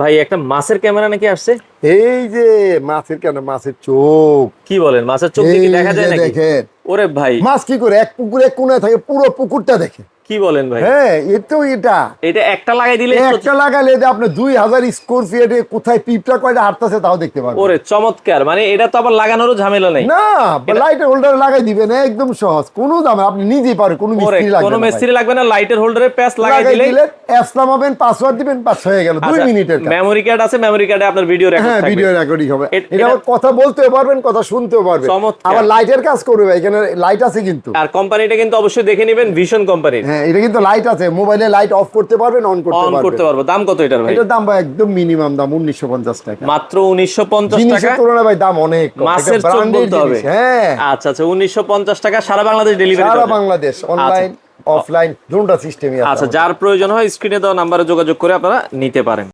ভাই একটা মাছের ক্যামেরা নাকি আসছে? এই যে মাছের কেন? মাছের চোখ। কি বলেন মাছের চোখ কি দেখা যায় নাকি? দেখেন। ওরে ভাই। মাছ কি করে? এক পুকুরে কোণে কোনায় থাকে পুরো পুকুরটা দেখে। কি বলেন ভাই? হ্যাঁ এ তো এটা। এটা একটা লাগাই দিলে একটা লাগালে যে আপনি স্কোয়ার ফিটে কোথায় পিপটা কয়টা হাঁটতেছে তাও দেখতে পারবেন। ওরে চমৎকার। মানে এটা তো আবার লাগানোরও ঝামেলা নেই। না লাইটের হোল্ডার লাগাই দিবেন একদম সহজ। কোনো আপনি নিজেই পারেন কোনো মিস্ত্রি লাগবে কোনো না। মিস্ত্রি লাগবে না লাইটের হোল্ডারে প্যাচ লাগাই দিলে অ্যাপস নামাবেন পাসওয়ার্ড দিবেন পাস হয়ে গেল দুই মিনিটের কাজ। মেমোরি কার্ড আছে মেমোরি কার্ডে আপনার ভিডিও রেকর্ড হ্যাঁ ভিডিও রেকর্ডিং হবে। এটা আবার কথা বলতেও পারবেন কথা শুনতেও পারবেন। আবার লাইটের কাজ করবে এখানে লাইট আছে কিন্তু। আর কোম্পানিটা কিন্তু অবশ্যই দেখে নেবেন ভীষণ কোম্পানির হ্যাঁ এটা কিন্তু লাইট আছে। মোবাইলে লাইট অফ করতে পারবেন অন করতে অন করতে পারব। দাম কত এটার ভাই? এটার দাম ভাই একদম মিনিমাম দাম উনিশশো পঞ্চাশ টাকা। মাত্র উনিশশো পঞ্চাশ জিনিসের টাকা? তুলনায় ভাই দাম অনেক কম। মাছের চোখ বলতে হবে। হ্যাঁ। আচ্ছা আচ্ছা উনিশশো পঞ্চাশ টাকা সারা বাংলাদেশ ডেলিভারি সারা বাংলাদেশ অনলাইন অফলাইন দুটো সিস্টেমই আছে আচ্ছা যার প্রয়োজন হয় স্ক্রিনে দেওয়া নাম্বারে যোগাযোগ করে আপনারা নিতে পারেন।